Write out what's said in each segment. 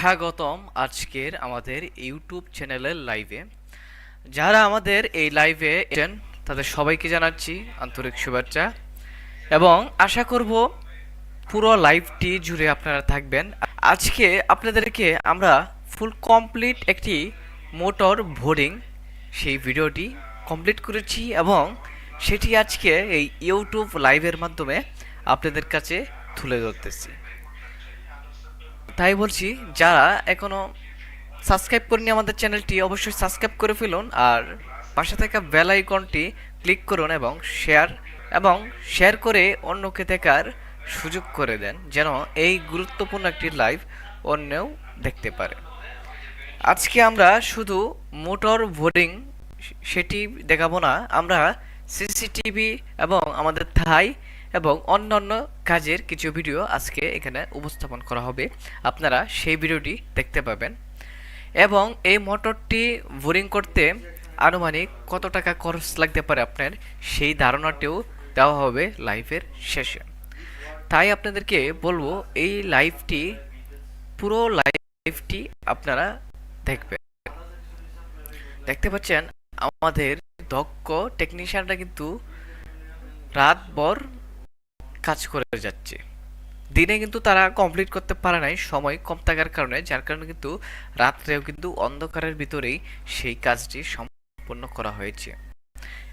স্বাগতম আজকের আমাদের ইউটিউব চ্যানেলের লাইভে যারা আমাদের এই লাইভে এসেছেন, তাদের সবাইকে জানাচ্ছি আন্তরিক শুভেচ্ছা। এবং আশা করব পুরো লাইভটি জুড়ে আপনারা থাকবেন। আজকে আপনাদেরকে আমরা ফুল কমপ্লিট একটি মোটর বোর্ডিং সেই ভিডিওটি কমপ্লিট করেছি এবং সেটি আজকে এই ইউটিউব লাইভের মাধ্যমে আপনাদের কাছে তুলে ধরতেছি। তাই বলছি, যারা এখনও সাবস্ক্রাইব করেনি আমাদের চ্যানেলটি, অবশ্যই সাবস্ক্রাইব করে ফেলুন আর পাশে থাকা বেল আইকনটি ক্লিক করুন এবং শেয়ার এবং শেয়ার করে অন্যকে দেখার সুযোগ করে দেন, যেন এই গুরুত্বপূর্ণ একটি লাইভ অন্যও দেখতে পারে। আজকে আমরা শুধু মোটর বোর্ডিং সেটি দেখাবো না, আমরা সিসিটিভি এবং আমাদের থাই এবং অন্যান্য কাজের কিছু ভিডিও আজকে এখানে উপস্থাপন করা হবে। আপনারা সেই ভিডিওটি দেখতে পাবেন। এবং এই মোটরটি বোরিং করতে আনুমানিক কত টাকা খরচ লাগতে পারে আপনার, সেই ধারণাটিও দেওয়া হবে লাইভের শেষে। তাই আপনাদেরকে বলব, এই লাইভটি, পুরো লাইভটি আপনারা দেখবেন। দেখতে পাচ্ছেন, আমাদের দক্ষ টেকনিশিয়ানরা কিন্তু রাতভর কাজ করে যাচ্ছে। দিনে কিন্তু তারা কমপ্লিট করতে পারে নাই, সময় কম থাকার কারণে, যার কারণে কিন্তু রাত্রেও কিন্তু অন্ধকারের ভিতরেই সেই কাজটি সম্পন্ন করা হয়েছে।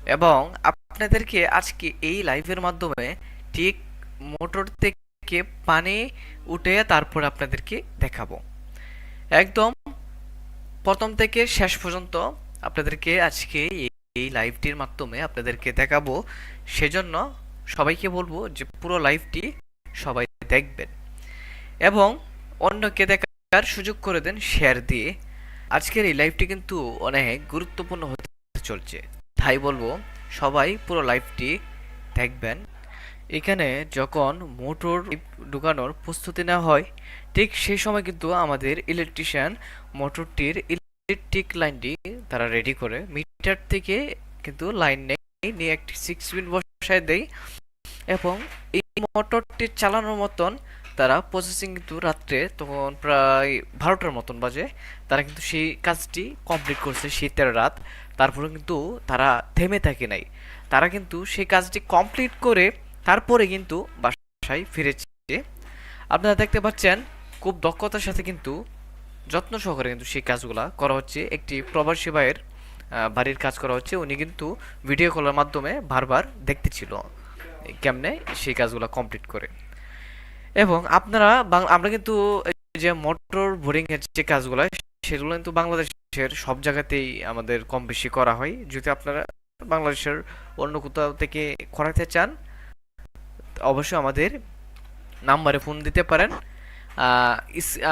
এবং আপনাদেরকে আজকে এই লাইভের মাধ্যমে ঠিক মোটর থেকে পানি উঠে তারপর আপনাদেরকে দেখাবো। একদম প্রথম থেকে শেষ পর্যন্ত আপনাদেরকে আজকে এই- এই লাইভটির মাধ্যমে আপনাদেরকে দেখাবো। সেজন্য সবাইকে বলব যে পুরো লাইভটি সবাই দেখবেন। এবং অন্যকে দেখার সুযোগ করে দেন শেয়ার দিয়ে। আজকের এই লাইভটি কিন্তু অনেক গুরুত্বপূর্ণ হতে চলছে। তাই বলব, সবাই পুরো লাইভটি দেখবেন। এখানে যখন মোটর ঢুকানোর প্রস্তুতি নেওয়া হয়, ঠিক সেই সময় কিন্তু আমাদের ইলেকট্রিশিয়ান মোটরটির ইলেকট্রিক লাইনটি তারা রেডি করে। মিটার থেকে কিন্তু লাইন নিয়ে একটি সিক্স পিন বসায় দেয় এবং এই মোটরটি চালানোর মতন তারা প্রসেসিং কিন্তু রাত্রে তখন প্রায় বারোটার মতন বাজে। তারা কিন্তু সেই কাজটি কমপ্লিট করছে শীতের রাত। তারপরে কিন্তু তারা থেমে থাকে নাই। তারা কিন্তু সেই কাজটি কমপ্লিট করে তারপরে কিন্তু বাসায় ফিরেছে। আপনারা দেখতে পাচ্ছেন, খুব দক্ষতার সাথে কিন্তু যত্ন সহকারে কিন্তু সেই কাজগুলা করা হচ্ছে। একটি প্রবাসী ভাইয়ের বাড়ির কাজ করা হচ্ছে, উনি কিন্তু ভিডিও কলের মাধ্যমে বারবার দেখতেছিল কেমনে সেই কাজগুলো কমপ্লিট করে। এবং আপনারা আমরা কিন্তু যে মোটর বোরিং এর যে কাজগুলো, সেগুলো কিন্তু বাংলাদেশের সব জায়গাতেই আমাদের কম বেশি করা হয়। যদি আপনারা বাংলাদেশের অন্য কোথাও থেকে করাতে চান, অবশ্যই আমাদের নাম্বারে ফোন দিতে পারেন।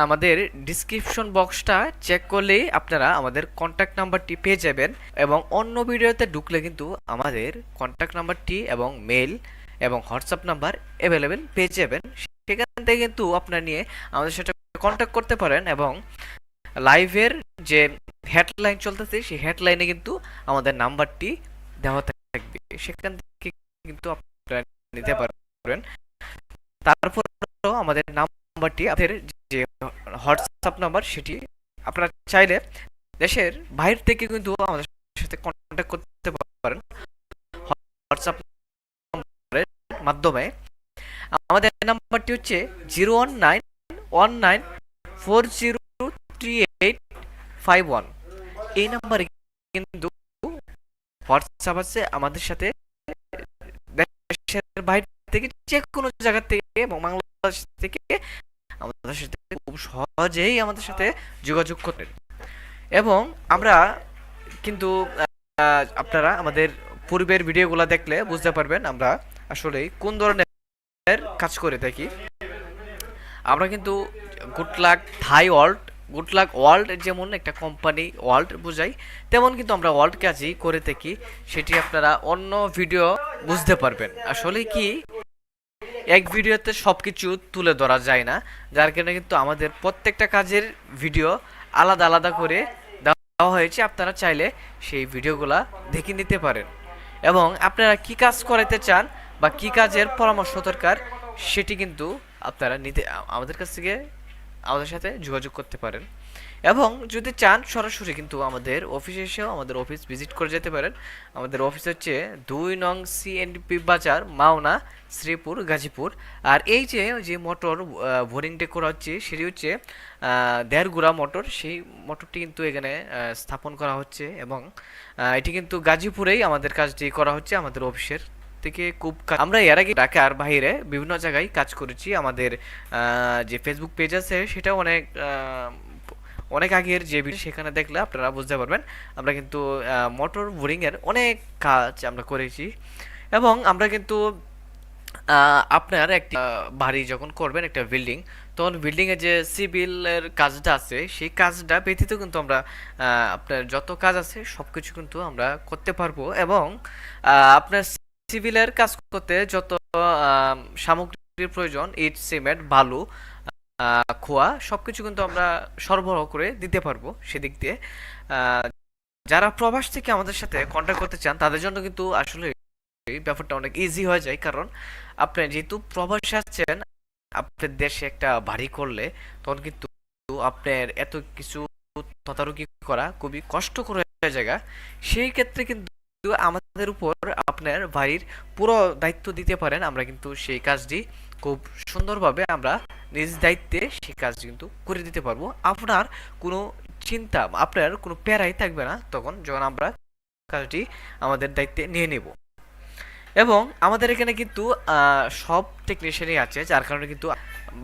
আমাদের ডিসক্রিপশন বক্সটা চেক করলেই আপনারা আমাদের কন্ট্যাক্ট নাম্বারটি পেয়ে যাবেন এবং অন্য ভিডিওতে ঢুকলে কিন্তু আমাদের কন্ট্যাক্ট নাম্বারটি এবং মেল এবং হোয়াটসঅ্যাপ নাম্বার অ্যাভেলেবেল পেয়ে যাবেন। সেখান থেকে কিন্তু আপনারা নিয়ে আমাদের সাথে কন্ট্যাক্ট করতে পারেন এবং লাইভের যে হেডলাইন চলতেছে, সেই হেডলাইনে কিন্তু আমাদের নাম্বারটি দেওয়া থাকবে। সেখান থেকে কিন্তু আপনারা নিতে পারবেন। তারপর আমাদের নাম্বারটি আপনাদের যে হোয়াটসঅ্যাপ নাম্বার সেটি আপনারা চাইলে দেশের বাইরে থেকে কিন্তু আমাদের সাথে কন্ট্যাক্ট করতে পারেন। হোয়াটসঅ্যাপ নাম্বারের মাধ্যমে। আমাদের নাম্বারটি হচ্ছে zero one nine one nine four zero three eight five one. এই নাম্বারে কিন্তু হোয়াটসঅ্যাপ আছে আমাদের সাথে। দেশের বাইরে থেকে যে কোনো জায়গা থেকে এবং বাংলাদেশ থেকে, আমাদের সাথে খুব সহজেই আমাদের সাথে যোগাযোগ করতেন। এবং আমরা কিন্তু আপনারা আমাদের পূর্বের ভিডিওগুলো দেখলে বুঝতে পারবেন আমরা আসলে কোন ধরনের কাজ করে থাকি। আমরা কিন্তু good luck Thai world good luck world যেমন একটা কোম্পানি ওয়ার্ল্ড বোঝাই, তেমন কিন্তু আমরা ওয়ার্ল্ড কাজই করে থাকি, সেটি আপনারা অন্য ভিডিও বুঝতে পারবেন। আসলে কি এক ভিডিওতে সব কিছু তুলে ধরা যায় না। যার কারণে কিন্তু আমাদের প্রত্যেকটা কাজের ভিডিও আলাদা আলাদা করে দেওয়া হয়েছে। আপনারা চাইলে সেই ভিডিওগুলা দেখে নিতে পারেন। এবং আপনারা কি কাজ করাতে চান বা কি কাজের পরামর্শ দরকার, সেটি কিন্তু আপনারা নিতে, আমাদের কাছ থেকে আমাদের সাথে যোগাযোগ করতে পারেন। এবং যদি চান, সরাসরি কিন্তু আমাদের অফিসে এসেও আমাদের অফিস ভিজিট করে যেতে পারেন। আমাদের অফিস হচ্ছে দুই নং সিএনপি বাজার, মাওনা, শ্রীপুর, গাজীপুর। আর এই যে যে মোটর বোরিংটা করা হচ্ছে, সেটি হচ্ছে দেড়গুড়া মোটর সেই মোটরটি কিন্তু এখানে স্থাপন করা হচ্ছে এবং এটি কিন্তু গাজীপুরেই আমাদের কাজটি করা হচ্ছে, আমাদের অফিসের থেকে খুব আমরা এর আগে ঢাকার বাইরে বিভিন্ন জায়গায় কাজ করেছি। আমাদের যে ফেসবুক পেজ আছে সেটা অনেক অনেক আগের যে ভিডিও সেখানে দেখলে আপনারা বুঝতে পারবেন। আমরা কিন্তু মোটর বোরিংয়ের অনেক কাজ আমরা করেছি এবং আমরা কিন্তু আপনার একটি বাড়ি যখন করবেন একটা বিল্ডিং, তখন বিল্ডিং এর যে সিভিলের কাজটা আছে, সেই কাজটা ব্যতীত কিন্তু আমরা আপনার যত কাজ আছে সবকিছু কিন্তু আমরা করতে পারব এবং আপনার সিভিলের কাজ করতে যত সামগ্রীর প্রয়োজন, ইট, সিমেন্ট, বালু খোয়া, সবকিছু কিন্তু আমরা সরবরাহ করে দিতে পারব সেদিক দিয়ে। যারা প্রবাস থেকে আমাদের সাথে কন্ট্যাক্ট করতে চান, তাদের জন্য কিন্তু আসলে ব্যাপারটা অনেক ইজি হয়ে যায়। কারণ আপনি যেহেতু প্রবাসে আসছেন আপনার দেশে একটা বাড়ি করলে তখন কিন্তু আপনার এত কিছু তদারকি করা খুবই কষ্টকর জায়গা। সেই ক্ষেত্রে কিন্তু আমাদের উপর আপনার বাড়ির পুরো দায়িত্ব দিতে পারেন। আমরা কিন্তু সেই কাজটি খুব সুন্দরভাবে আমরা নিজ দায়িত্বে সেই কাজ কিন্তু করে দিতে পারব। আপনার কোনো চিন্তা, আপনার কোনো প্যারাই থাকবে না তখন যখন আমরা কাজটি আমাদের দায়িত্বে নিয়ে নেব। এবং আমাদের এখানে কিন্তু সব টেকনিশিয়ানই আছে, যার কারণে কিন্তু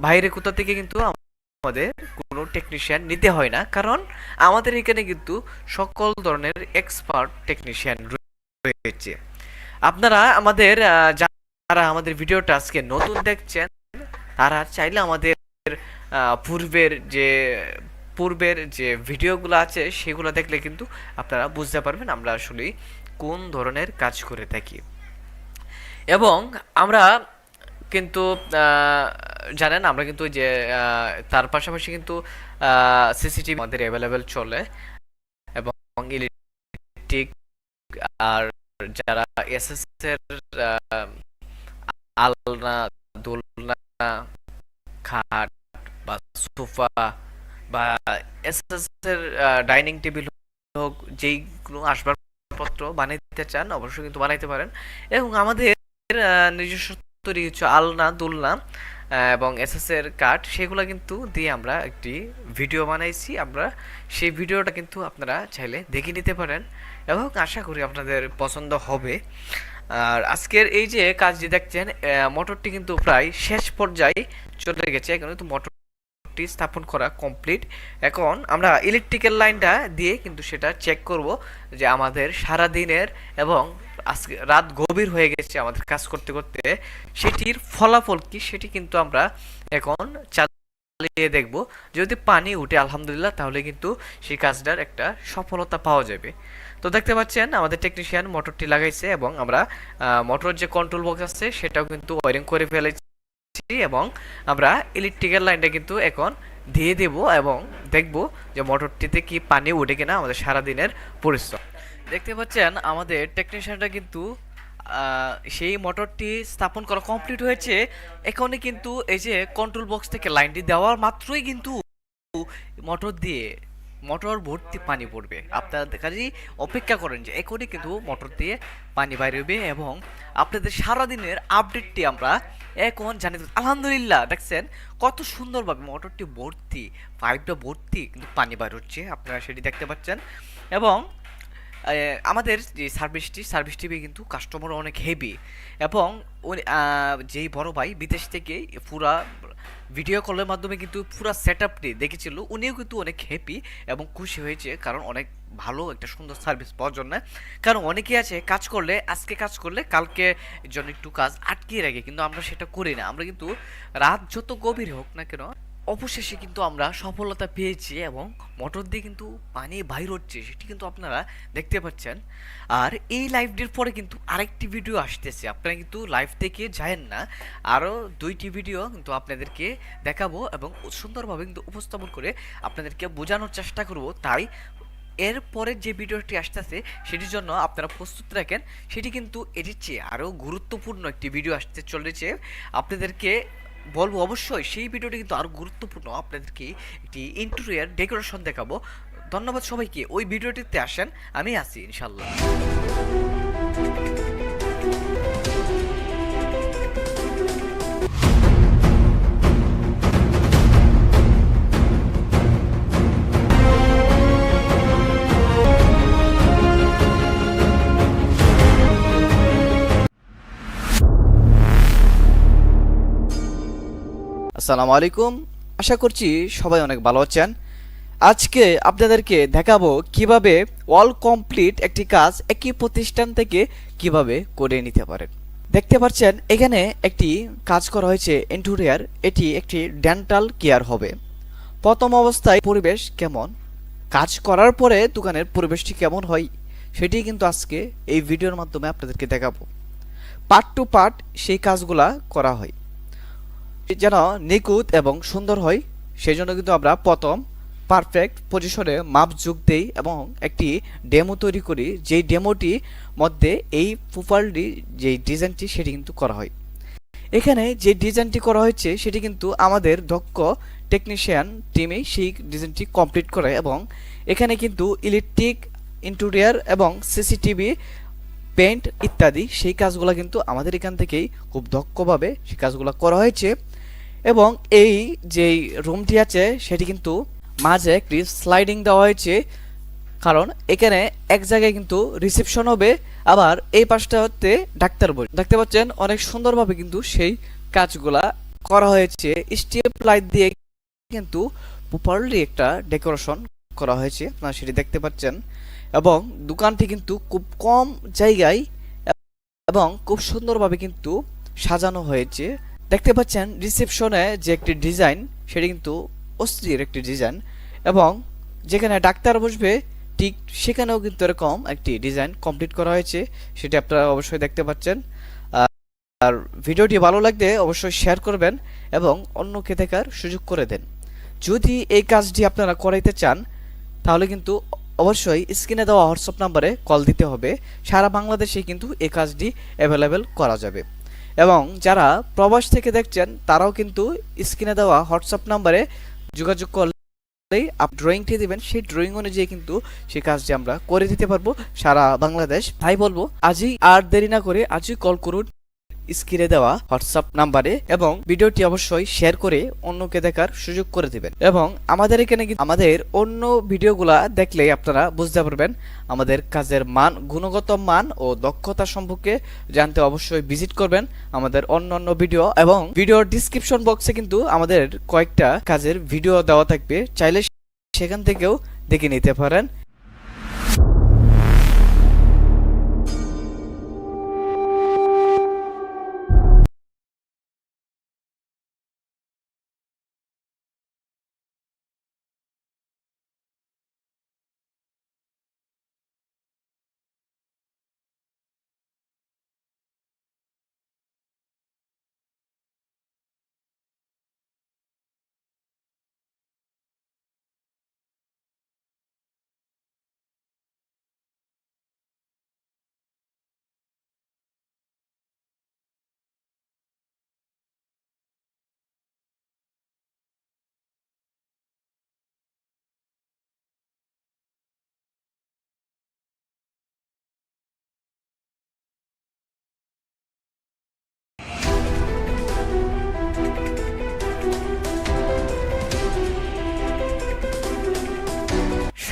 বাইরে কোথা থেকে কিন্তু আমাদের কোনো টেকনিশিয়ান নিতে হয় না। কারণ আমাদের এখানে কিন্তু সকল ধরনের এক্সপার্ট টেকনিশিয়ান রয়েছে। আপনারা আমাদের যারা আমাদের ভিডিওটা আজকে নতুন দেখছেন। তারা চাইলে আমাদের পূর্বের যে পূর্বের যে ভিডিওগুলো আছে, সেগুলো দেখলে কিন্তু আপনারা বুঝতে পারবেন আমরা আসলে কোন ধরনের কাজ করে থাকি। এবং আমরা কিন্তু জানেন, আমরা কিন্তু যে তার পাশাপাশি কিন্তু সিসিটিভি আমাদের অ্যাভেলেবেল চলে। এবং ইলেকট্রিক আর যারা এসএস এর আলনা, দোলনা, খাট বা সোফা বা এসএস এর ডাইনিং টেবিল হোক, যেইগুলো আসবাবপত্র বানাইতে চান, অবশ্যই কিন্তু বানাইতে পারেন। এবং আমাদের নিজস্ব তৈরি কিছু আলনা, দোলনা এবং এসএস এর কাঠ, সেগুলো কিন্তু দিয়ে আমরা একটি ভিডিও বানাইছি। আমরা সেই ভিডিওটা কিন্তু আপনারা চাইলে দেখে নিতে পারেন। এবং আশা করি আপনাদের পছন্দ হবে। আর আজকের এই যে কাজটি দেখছেন মোটরটি কিন্তু প্রায় শেষ পর্যায়ে চলে গেছে। এখন কিন্তু মোটরটি স্থাপন করা কমপ্লিট এখন আমরা ইলেকট্রিক্যাল লাইনটা দিয়ে কিন্তু সেটা চেক করব যে আমাদের সারা দিনের এবং আজকে রাত গভীর হয়ে গেছে আমাদের কাজ করতে করতে। সেটির ফলাফল কি, সেটি কিন্তু আমরা এখন চালিয়ে দেখব। যদি পানি উঠে, আলহামদুলিল্লাহ, তাহলে কিন্তু সেই কাজটার একটা সফলতা পাওয়া যাবে। তো দেখতে পাচ্ছেন, আমাদের টেকনিশিয়ান মোটরটি লাগাইছে এবং আমরা মোটর যে কন্ট্রোল বক্স আছে, সেটাও কিন্তু ওয়ারিং করে ফেলেছি এবং আমরা ইলেকট্রিক্যাল লাইনটা কিন্তু এখন দিয়ে দেব এবং দেখব যে মোটরটিতে কি পানি উঠে কিনা আমাদের সারাদিনের পরিশ্রম। দেখতে পাচ্ছেন, আমাদের টেকনিশিয়ানটা কিন্তু সেই মোটরটি স্থাপন করা কমপ্লিট হয়েছে। এখানে কিন্তু এই যে কন্ট্রোল বক্স থেকে লাইনটি দেওয়ার মাত্রই কিন্তু মোটর দিয়ে মোটর ভর্তি পানি পড়বে। আপনারা কাজেই অপেক্ষা করেন যে এখনই কিন্তু মোটর দিয়ে পানি বাইরবে এবং আপনাদের সারাদিনের আপডেটটি আমরা এখন জানি। আলহামদুলিল্লাহ, দেখছেন কত সুন্দরভাবে মোটরটি ভর্তি পাইপটা ভর্তি কিন্তু পানি বাইর হচ্ছে। আপনারা সেটি দেখতে পাচ্ছেন। এবং আমাদের যে সার্ভিসটি সার্ভিসটি কিন্তু কাস্টমার অনেক হেভি এবং যেই বড় ভাই বিদেশ থেকে পুরা ভিডিও কলের মাধ্যমে কিন্তু পুরা সেট আপটি দেখেছিল, উনিও কিন্তু অনেক হ্যাপি এবং খুশি হয়েছে কারণ অনেক ভালো একটা সুন্দর সার্ভিস পাওয়ার জন্য। কারণ অনেকেই আছে, কাজ করলে, আজকে কাজ করলে কালকে জন্য একটু কাজ আটকিয়ে রাখে, কিন্তু আমরা সেটা করি না। আমরা কিন্তু রাত যত গভীর হোক না কেন অবশেষে কিন্তু আমরা সফলতা পেয়েছি এবং মোটর দিয়ে কিন্তু পানি বাইর হচ্ছে, সেটি কিন্তু আপনারা দেখতে পাচ্ছেন। আর এই লাইভটির পরে কিন্তু আরেকটি ভিডিও আসতেছে। আপনারা কিন্তু লাইভ থেকে যায়েন না। আরও দুইটি ভিডিও কিন্তু আপনাদেরকে দেখাবো এবং সুন্দরভাবে কিন্তু উপস্থাপন করে আপনাদেরকে বোঝানোর চেষ্টা করব। তাই এর পরের যে ভিডিওটি আসতেছে, সেটির জন্য আপনারা প্রস্তুত রাখেন সেটি কিন্তু এটির চেয়ে আরও গুরুত্বপূর্ণ একটি ভিডিও আসতে চলেছে। আপনাদেরকে বলব অবশ্যই সেই ভিডিওটি কিন্তু আরও গুরুত্বপূর্ণ। আপনাদেরকে একটি ইন্টেরিয়ার ডেকোরেশন দেখাবো। ধন্যবাদ সবাইকে। ওই ভিডিওটিতে আসেন। আমি আছি ইনশাল্লাহ আসসালামু আলাইকুম। আশা করছি সবাই অনেক ভালো আছেন। আজকে আপনাদেরকে দেখাবো কীভাবে অল কমপ্লিট একটি কাজ একই প্রতিষ্ঠান থেকে কীভাবে করে নিতে পারেন। দেখতে পাচ্ছেন, এখানে একটি কাজ করা হয়েছে ইন্টেরিয়ার। এটি একটি ডেন্টাল কেয়ার হবে। প্রথম অবস্থায় পরিবেশ কেমন? কাজ করার পরে দোকানের পরিবেশটি কেমন হয়? সেটি কিন্তু আজকে এই ভিডিওর মাধ্যমে আপনাদেরকে দেখাবো। পার্ট টু পার্ট সেই কাজগুলা করা হয়। যেন নিখুঁত এবং সুন্দর হয় সেই জন্য কিন্তু আমরা প্রথম পারফেক্ট পজিশনে মাপ যোগ দেই এবং একটি ডেমো তৈরি করি। যেই ডেমোটি মধ্যে এই প্রপারলি যেই ডিজাইনটি সেটি কিন্তু করা হয়। এখানে যে ডিজাইনটি করা হয়েছে, সেটি কিন্তু আমাদের দক্ষ টেকনিশিয়ান টিমে সেই ডিজাইনটি কমপ্লিট করে এবং এখানে কিন্তু ইলেকট্রিক ইন্টেরিয়ার এবং সিসিটিভি পেন্ট ইত্যাদি, সেই কাজগুলো কিন্তু আমাদের এখান থেকেই খুব দক্ষভাবে সেই কাজগুলো করা হয়েছে। এবং এই যেই রুমটি আছে, সেটি কিন্তু মাঝে একটি স্লাইডিং দেওয়া হয়েছে। কারণ এখানে এক জায়গায় কিন্তু রিসেপশন হবে, আবার এই পাশটা হচ্ছে ডাক্তার বই দেখতে পাচ্ছেন, অনেক সুন্দরভাবে কিন্তু সেই কাজগুলা করা হয়েছে। স্টেপ লাইট দিয়ে কিন্তু প্রপারলি একটা ডেকোরেশন করা হয়েছে, আপনারা সেটি দেখতে পাচ্ছেন। এবং দোকানটি কিন্তু খুব কম জায়গায় এবং খুব সুন্দরভাবে কিন্তু সাজানো হয়েছে। দেখতে পাচ্ছেন রিসেপশনে যে একটি ডিজাইন সেটি কিন্তু অস্থির একটি ডিজাইন এবং যেখানে ডাক্তার বসবে, ঠিক সেখানেও কিন্তু এরকম একটি ডিজাইন কমপ্লিট করা হয়েছে, সেটি আপনারা অবশ্যই দেখতে পাচ্ছেন। আর ভিডিওটি ভালো লাগলে অবশ্যই শেয়ার করবেন এবং অন্যকে দেখার সুযোগ করে দেন। যদি এই কাজটি আপনারা করাইতে চান, তাহলে কিন্তু অবশ্যই স্ক্রিনে দেওয়া হোয়াটসঅ্যাপ নাম্বারে কল দিতে হবে। সারা বাংলাদেশে কিন্তু এই কাজটি অ্যাভেলেবেল করা যাবে। এবং যারা প্রবাস থেকে দেখছেন, তারাও কিন্তু স্ক্রিনে দেওয়া হোয়াটসঅ্যাপ নাম্বারে যোগাযোগ করলেই আপ ড্রয়িংটি দেবেন। সেই ড্রয়িং অনুযায়ী কিন্তু সেই কাজটি আমরা করে দিতে পারব সারা বাংলাদেশ। তাই বলব, আজই আর দেরি না করে আজই কল করুন। স্ক্রিনে দেওয়া হোয়াটসঅ্যাপ নাম্বারে এবং ভিডিওটি অবশ্যই শেয়ার করে অন্যকে দেখার সুযোগ করে দেবেন। এবং আমাদের এখানে আমাদের অন্য ভিডিওগুলা দেখলেই আপনারা বুঝতে পারবেন আমাদের কাজের মান, গুণগত মান ও দক্ষতা সম্পর্কে জানতে অবশ্যই ভিজিট করবেন আমাদের অন্য অন্য ভিডিও এবং ভিডিওর ডিসক্রিপশন বক্সে কিন্তু আমাদের কয়েকটা কাজের ভিডিও দেওয়া থাকবে। চাইলে সেখান থেকেও দেখে নিতে পারেন।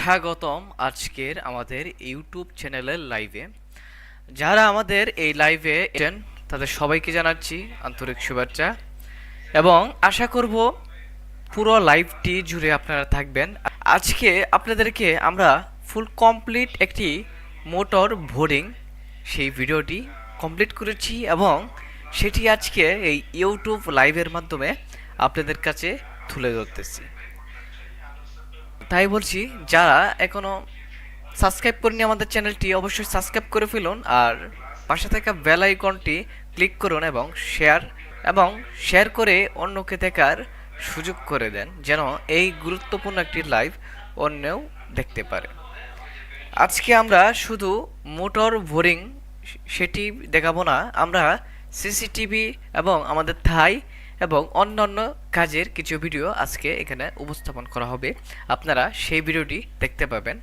স্বাগতম আজকের আমাদের ইউটিউব চ্যানেলের লাইভে যারা আমাদের এই লাইভে এসেছেন তাদের সবাইকে জানাচ্ছি আন্তরিক শুভেচ্ছা। এবং আশা করব পুরো লাইভটি জুড়ে আপনারা থাকবেন। আজকে আপনাদেরকে আমরা ফুল কমপ্লিট একটি মোটর বোর্ডিং সেই ভিডিওটি কমপ্লিট করেছি এবং সেটি আজকে এই ইউটিউব লাইভের মাধ্যমে আপনাদের কাছে তুলে ধরতেছি। তাই বলছি, যারা এখনও সাবস্ক্রাইব করেনি আমাদের চ্যানেলটি, অবশ্যই সাবস্ক্রাইব করে ফেলুন আর পাশে থাকা বেল আইকনটি ক্লিক করুন এবং শেয়ার এবং শেয়ার করে অন্যকে দেখার সুযোগ করে দেন, যেন এই গুরুত্বপূর্ণ একটি লাইভ অন্যও দেখতে পারে। আজকে আমরা শুধু মোটর বোরিং সেটি দেখাবো না, আমরা সিসিটিভি এবং আমাদের থাই এবং অন্যান্য কাজের কিছু ভিডিও আজকে এখানে উপস্থাপন করা হবে। আপনারা সেই ভিডিওটি দেখতে পাবেন।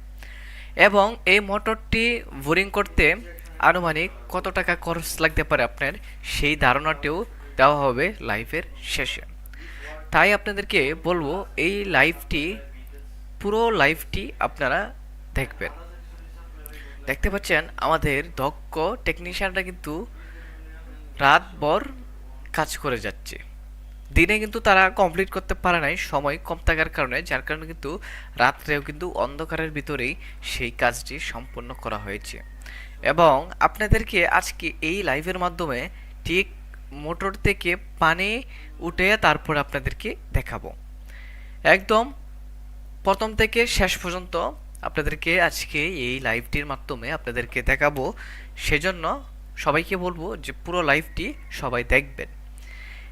এবং এই মোটরটি বোরিং করতে আনুমানিক কত টাকা খরচ লাগতে পারে আপনার সেই ধারণাটিও দেওয়া হবে লাইভের শেষে। তাই আপনাদেরকে বলব, এই লাইভটি, পুরো লাইভটি আপনারা দেখবেন। দেখতে পাচ্ছেন, আমাদের দক্ষ টেকনিশিয়ানরা কিন্তু রাতভর কাজ করে যাচ্ছে। দিনে কিন্তু তারা কমপ্লিট করতে পারে নাই, সময় কম থাকার কারণে, যার কারণে কিন্তু রাত্রেও কিন্তু অন্ধকারের ভিতরেই সেই কাজটি সম্পন্ন করা হয়েছে। এবং আপনাদেরকে আজকে এই লাইভের মাধ্যমে ঠিক মোটর থেকে পানি উঠে তারপর আপনাদেরকে দেখাবো। একদম প্রথম থেকে শেষ পর্যন্ত আপনাদেরকে আজকে এই লাইভটির মাধ্যমে আপনাদেরকে দেখাবো। সেজন্য সবাইকে বলব যে পুরো লাইভটি সবাই দেখবেন।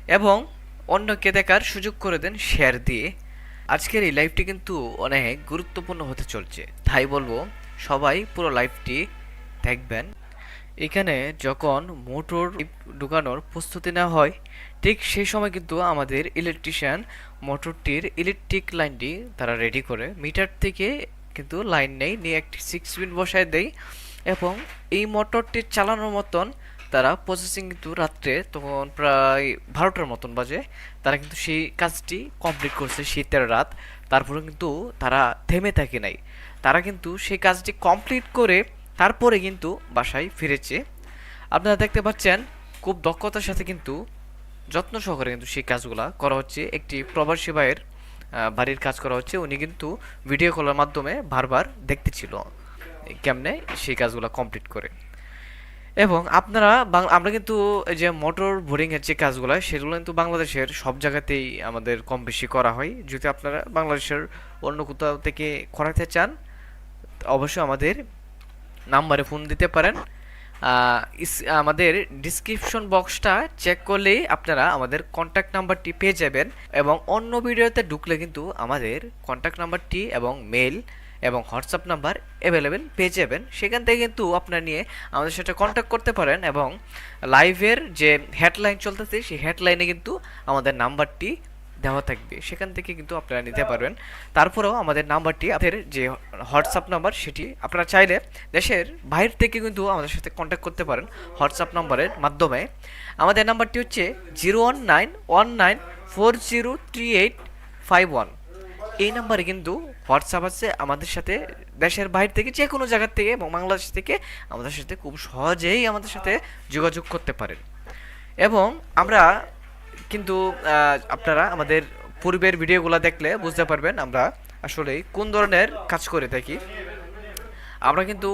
এবং অন্যকে দেখার সুযোগ করে দেন শেয়ার দিয়ে। আজকের এই লাইভটি কিন্তু অনেক গুরুত্বপূর্ণ হতে চলছে। তাই বলব, সবাই পুরো লাইভটি দেখবেন। এখানে যখন মোটর ঢুকানোর প্রস্তুতি নেওয়া হয়, ঠিক সেই সময় কিন্তু আমাদের ইলেকট্রিশিয়ান মোটরটির ইলেকট্রিক লাইনটি তারা রেডি করে। মিটার থেকে কিন্তু লাইন নেই, নিয়ে একটি সিক্স পিন বসায় দেয় এবং এই মোটরটি চালানোর মতন তারা প্রসেসিং কিন্তু রাত্রে তখন প্রায় বারোটার মতন বাজে। তারা কিন্তু সেই কাজটি কমপ্লিট করছে শীতের রাত। তারপরে কিন্তু তারা থেমে থাকে নাই। তারা কিন্তু সেই কাজটি কমপ্লিট করে তারপরে কিন্তু বাসায় ফিরেছে। আপনারা দেখতে পাচ্ছেন, খুব দক্ষতার সাথে কিন্তু যত্ন সহকারে কিন্তু সেই কাজগুলা করা হচ্ছে। একটি প্রবাসী ভাইয়ের বাড়ির কাজ করা হচ্ছে। উনি কিন্তু ভিডিও কলের মাধ্যমে বারবার দেখতেছিল কেমনে সেই কাজগুলো কমপ্লিট করে। এবং আপনারা আমরা কিন্তু যে মোটর বোরিং এর যে কাজগুলো, সেগুলো কিন্তু বাংলাদেশের সব জায়গাতেই আমাদের কম বেশি করা হয়। যদি আপনারা বাংলাদেশের অন্য কোথাও থেকে করাতে চান, অবশ্যই আমাদের নাম্বারে ফোন দিতে পারেন। আমাদের ডিসক্রিপশন বক্সটা চেক করলেই আপনারা আমাদের কন্ট্যাক্ট নাম্বারটি পেয়ে যাবেন এবং অন্য ভিডিওতে ঢুকলে কিন্তু আমাদের কন্ট্যাক্ট নাম্বারটি এবং মেল এবং হোয়াটসঅ্যাপ নাম্বার অ্যাভেলেবেল পেয়ে যাবেন। সেখান থেকে কিন্তু আপনারা নিয়ে আমাদের সাথে কন্ট্যাক্ট করতে পারেন এবং লাইভের যে হেডলাইন চলতেছে, সেই হেডলাইনে কিন্তু আমাদের নাম্বারটি দেওয়া থাকবে। সেখান থেকে কিন্তু আপনারা নিতে পারবেন। তারপরেও আমাদের নাম্বারটি আপনাদের যে হোয়াটসঅ্যাপ নাম্বার, সেটি আপনারা চাইলে দেশের বাইরে থেকে কিন্তু আমাদের সাথে কন্ট্যাক্ট করতে পারেন হোয়াটসঅ্যাপ নাম্বারের মাধ্যমে। আমাদের নাম্বারটি হচ্ছে zero one nine one nine four zero three eight five one এই নাম্বারে কিন্তু হোয়াটসঅ্যাপ আছে আমাদের সাথে। দেশের বাইরে থেকে যে কোনো জায়গার থেকে এবং বাংলাদেশ থেকে আমাদের সাথে খুব সহজেই আমাদের সাথে যোগাযোগ করতে পারেন। এবং আমরা কিন্তু আপনারা আমাদের পূর্বের ভিডিওগুলো দেখলে বুঝতে পারবেন আমরা আসলে কোন ধরনের কাজ করে থাকি। আমরা কিন্তু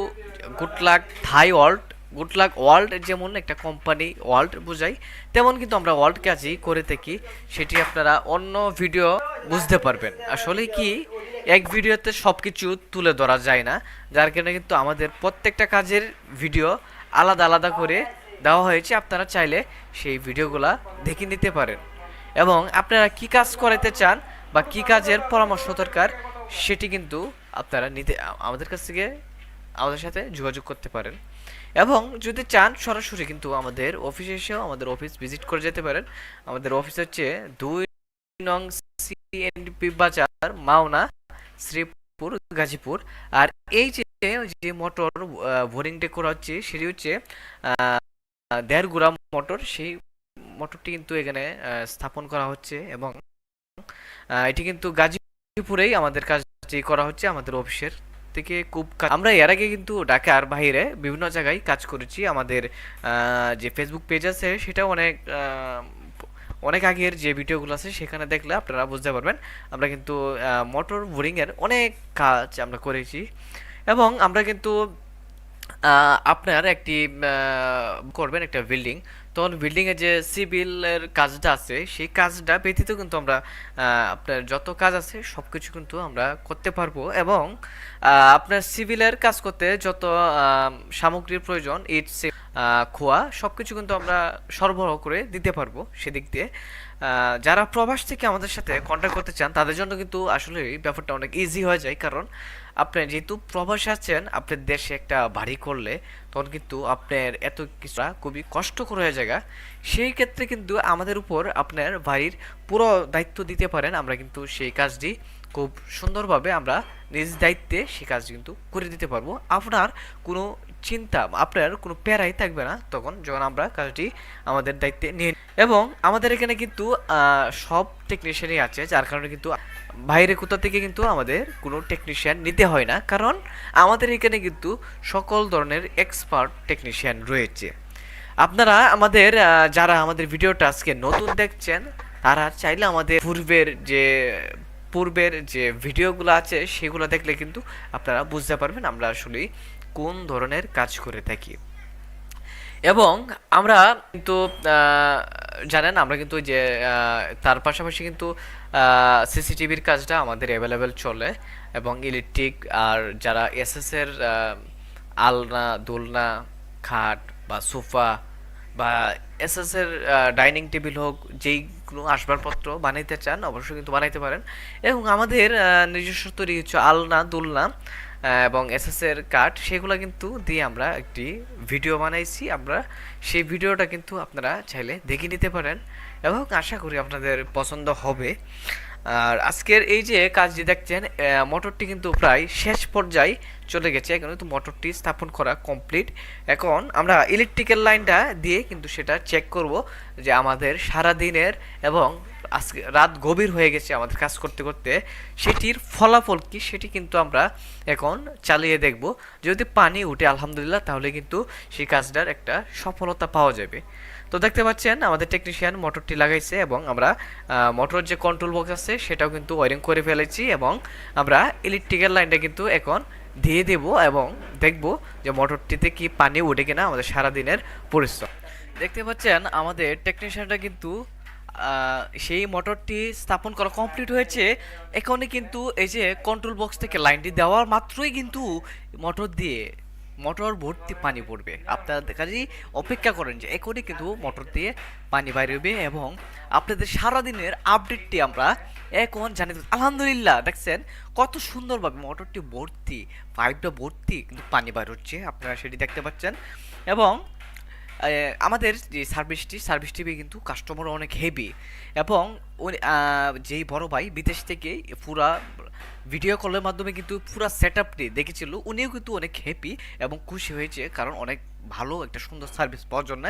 good luck Thai world good luck world যেমন একটা কোম্পানি ওয়ার্ল্ড বোঝাই, তেমন কিন্তু আমরা ওয়ার্ল্ড কাজই করে থাকি, সেটি আপনারা অন্য ভিডিও বুঝতে পারবেন। আসলে কি, এক ভিডিওতে সব কিছু তুলে ধরা যায় না, যার কারণে কিন্তু আমাদের প্রত্যেকটা কাজের ভিডিও আলাদা আলাদা করে দেওয়া হয়েছে, আপনারা চাইলে সেই ভিডিওগুলা দেখে নিতে পারেন। এবং আপনারা কি কাজ করাতে চান বা কি কাজের পরামর্শ দরকার, সেটি কিন্তু আপনারা নিতে, আমাদের কাছ থেকে আমাদের সাথে যোগাযোগ করতে পারেন। এবং যদি চান সরাসরি কিন্তু আমাদের অফিসে এসেও আমাদের অফিস ভিজিট করে যেতে পারেন। আমাদের অফিস হচ্ছে দুই নং সিএনপি বাজার মাওনা শ্রীপুর গাজীপুর। আর এই যে যে মোটর বোরিংটা করা হচ্ছে সেটি হচ্ছে আহ, দেড় মোটর সেই মোটরটি কিন্তু এখানে স্থাপন করা হচ্ছে এবং এটি কিন্তু গাজীপুরেই আমাদের কাজটি করা হচ্ছে আমাদের অফিসের থেকে খুব আমরা এর আগে কিন্তু ঢাকার বাইরে বিভিন্ন জায়গায় কাজ করেছি। আমাদের যে ফেসবুক পেজ আছে সেটাও অনেক অনেক আগের যে ভিডিওগুলো আছে সেখানে দেখলে আপনারা বুঝতে পারবেন। আমরা কিন্তু মোটর বোরিংয়ের অনেক কাজ আমরা করেছি এবং আমরা কিন্তু আপনার একটি করবেন একটা বিল্ডিং। তখন বিল্ডিং এর যে সিভিলের কাজটা আছে, সেই কাজটা ব্যতীত কিন্তু আমরা আপনার যত কাজ আছে, সবকিছু কিন্তু আমরা করতে পারব এবং আপনার সিভিলের কাজ করতে যত সামগ্রীর প্রয়োজন, ইট খোয়া, সবকিছু কিন্তু আমরা সরবরাহ করে দিতে পারব সেদিক দিয়ে। যারা প্রবাস থেকে আমাদের সাথে কন্ট্যাক্ট করতে চান, তাদের জন্য কিন্তু আসলে ব্যাপারটা অনেক ইজি হয়ে যায়। কারণ, আপনি যেহেতু প্রবাসে আছেন আপনার দেশে একটা বাড়ি করলে তখন কিন্তু আপনার এত কিছুটা খুবই কষ্টকর হয়ে জায়গা। সেই ক্ষেত্রে কিন্তু আমাদের উপর আপনার বাড়ির পুরো দায়িত্ব দিতে পারেন। আমরা কিন্তু সেই কাজটি খুব সুন্দরভাবে আমরা নিজ দায়িত্বে সেই কাজ কিন্তু করে দিতে পারব। আপনার কোনো চিন্তা, আপনার কোনো প্যারাই থাকবে না তখন যখন আমরা কাজটি আমাদের দায়িত্বে নিয়ে এবং আমাদের এখানে কিন্তু সব টেকনিশিয়ানই আছে, যার কারণে কিন্তু বাইরে কোথা থেকে কিন্তু আমাদের কোনো টেকনিশিয়ান নিতে হয় না, কারণ আমাদের এখানে কিন্তু সকল ধরনের এক্সপার্ট টেকনিশিয়ান রয়েছে। আপনারা আমাদের যারা আমাদের ভিডিওটা আজকে নতুন দেখছেন, তারা চাইলে আমাদের পূর্বের যে পূর্বের যে ভিডিওগুলো আছে, সেগুলো দেখলে কিন্তু আপনারা বুঝতে পারবেন আমরা আসলে কোন ধরনের কাজ করে থাকি। এবং আমরা কিন্তু জানেন, আমরা কিন্তু যে তার পাশাপাশি কিন্তু সিসিটিভির কাজটা আমাদের অ্যাভেলেবেল চলে এবং ইলেকট্রিক আর যারা এসএস এর আলনা, দোলনা, খাট বা সোফা বা এসএস এর ডাইনিং টেবিল হোক, যেইগুলো আসবাবপত্র বানাইতে চান অবশ্যই কিন্তু বানাইতে পারেন। এবং আমাদের নিজস্ব তৈরি হচ্ছে আলনা, দোলনা এবং এসএস এর কার্ড সেগুলো কিন্তু দিয়ে আমরা একটি ভিডিও বানাইছি। আমরা সেই ভিডিওটা কিন্তু আপনারা চাইলে দেখে নিতে পারেন। এবং আশা করি আপনাদের পছন্দ হবে। আর আজকের এই যে কাজটি দেখছেন মোটরটি কিন্তু প্রায় শেষ পর্যায়ে চলে গেছে। এখন কিন্তু মোটরটি স্থাপন করা কমপ্লিট। এখন আমরা ইলেকট্রিক্যাল লাইনটা দিয়ে কিন্তু সেটা চেক করব যে আমাদের সারা দিনের এবং আজকে রাত গভীর হয়ে গেছে আমাদের কাজ করতে করতে। সেটির ফলাফল কি সেটি কিন্তু আমরা এখন চালিয়ে দেখব। যদি পানি উঠে, আলহামদুলিল্লাহ, তাহলে কিন্তু সেই কাজটার একটা সফলতা পাওয়া যাবে। তো দেখতে পাচ্ছেন, আমাদের টেকনিশিয়ান মোটরটি লাগাইছে এবং আমরা মোটর যে কন্ট্রোল বক্স আছে, সেটাও কিন্তু ওয়ারিং করে ফেলেছি এবং আমরা ইলেকট্রিক্যাল লাইনটা কিন্তু এখন দিয়ে দেব এবং দেখব যে মোটরটিতে কি পানি উঠে কিনা আমাদের সারাদিনের পরিশ্রম। দেখতে পাচ্ছেন, আমাদের টেকনিশিয়ানটা কিন্তু সেই মোটরটি স্থাপন করা কমপ্লিট হয়েছে। এখনই কিন্তু এই যে কন্ট্রোল বক্স থেকে লাইনটি দেওয়ার মাত্রই কিন্তু মোটর দিয়ে মোটর ভর্তি পানি পড়বে। আপনারা কাজেই অপেক্ষা করেন যে এখনই কিন্তু মোটর দিয়ে পানি বাইরে হবে এবং আপনাদের সারাদিনের আপডেটটি আমরা এখন জানি আলহামদুলিল্লাহ, দেখছেন কত সুন্দরভাবে মোটরটি ভর্তি, পাইপটা ভর্তি কিন্তু পানি বাইর হচ্ছে, আপনারা সেটি দেখতে পাচ্ছেন। এবং আমাদের যে সার্ভিসটি সার্ভিসটি কিন্তু কাস্টমার অনেক হেভি এবং যেই বড় ভাই বিদেশ থেকে পুরা ভিডিও কলের মাধ্যমে কিন্তু পুরো সেট আপটি দেখেছিল। উনিও কিন্তু অনেক হ্যাপি এবং খুশি হয়েছে, কারণ অনেক ভালো একটা সুন্দর সার্ভিস পাওয়ার জন্য।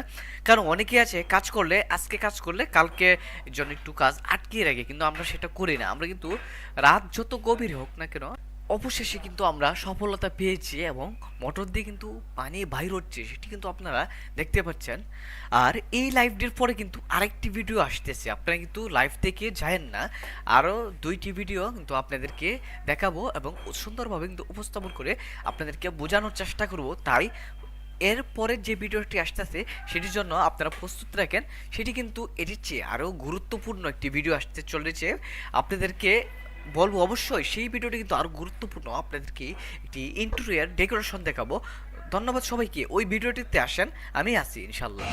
কারণ অনেকেই আছে, কাজ করলে, আজকে কাজ করলে, কালকে জন্য একটু কাজ আটকিয়ে রাখে, কিন্তু আমরা সেটা করি না। আমরা কিন্তু রাত যত গভীর হোক না কেন অবশেষে কিন্তু আমরা সফলতা পেয়েছি এবং মোটর দিয়ে কিন্তু পানি বাইর হচ্ছে, সেটি কিন্তু আপনারা দেখতে পাচ্ছেন। আর এই লাইভটির পরে কিন্তু আরেকটি ভিডিও আসতেছে, আপনারা কিন্তু লাইভ থেকে যায়েন না। আরও দুইটি ভিডিও কিন্তু আপনাদেরকে দেখাবো এবং সুন্দরভাবে কিন্তু উপস্থাপন করে আপনাদেরকে বোঝানোর চেষ্টা করব। তাই এর পরের যে ভিডিওটি আসতেছে, সেটির জন্য আপনারা প্রস্তুত রাখেন। সেটি কিন্তু এটির চেয়ে আরও গুরুত্বপূর্ণ একটি ভিডিও আসতে চলেছে। আপনাদেরকে বলব অবশ্যই সেই ভিডিওটি কিন্তু আরও গুরুত্বপূর্ণ। আপনাদেরকে একটি ইন্টেরিয়ার ডেকোরেশন দেখাবো। ধন্যবাদ সবাইকে। ওই ভিডিওটিতে আসেন, আমি আছি ইনশাল্লাহ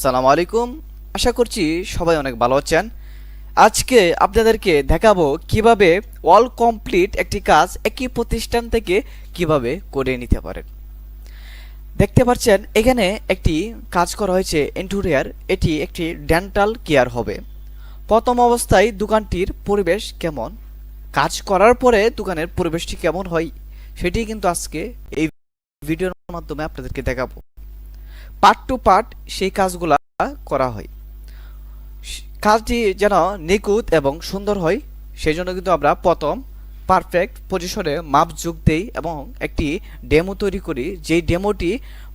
আসসালামু আলাইকুম। আশা করছি সবাই অনেক ভালো আছেন। আজকে আপনাদেরকে দেখাবো কীভাবে অল কমপ্লিট একটি কাজ একই প্রতিষ্ঠান থেকে কীভাবে করে নিতে পারেন। দেখতে পাচ্ছেন, এখানে একটি কাজ করা হয়েছে ইন্টেরিয়ার। এটি একটি ডেন্টাল কেয়ার হবে। প্রথম অবস্থায় দোকানটির পরিবেশ কেমন? কাজ করার পরে দোকানের পরিবেশটি কেমন হয়? সেটি কিন্তু আজকে এই ভিডিওর মাধ্যমে আপনাদেরকে দেখাবো। পার্ট টু পার্ট সেই কাজগুলা করা হয়। কাজটি যেন নিখুঁত এবং সুন্দর হয় সেই জন্য কিন্তু আমরা প্রথম পারফেক্ট পজিশনে মাপ যোগ দেই এবং একটি ডেমো তৈরি করি। যেই ডেমোটি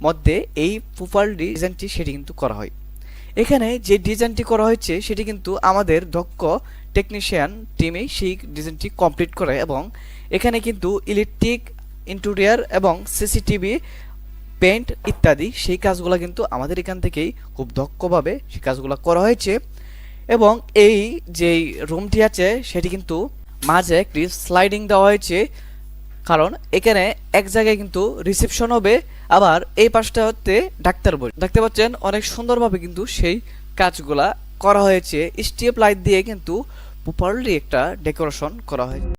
মধ্যে এই প্রপার ডিজাইনটি সেটি কিন্তু করা হয়। এখানে যে ডিজাইনটি করা হয়েছে, সেটি কিন্তু আমাদের দক্ষ টেকনিশিয়ান টিমে সেই ডিজাইনটি কমপ্লিট করে এবং এখানে কিন্তু ইলেকট্রিক ইন্টেরিয়ার এবং সিসিটিভি পেন্ট ইত্যাদি, সেই কাজগুলো কিন্তু আমাদের এখান থেকেই খুব দক্ষভাবে সেই কাজগুলো করা হয়েছে। এবং এই যেই রুমটি আছে, সেটি কিন্তু মাঝে একটি স্লাইডিং দেওয়া হয়েছে। কারণ এখানে এক জায়গায় কিন্তু রিসেপশন হবে, আবার এই পাশটা হচ্ছে ডাক্তার বই দেখতে পাচ্ছেন, অনেক সুন্দরভাবে কিন্তু সেই কাজগুলা করা হয়েছে। স্টেপ লাইট দিয়ে কিন্তু প্রপারলি একটা ডেকোরেশন করা হয়েছে।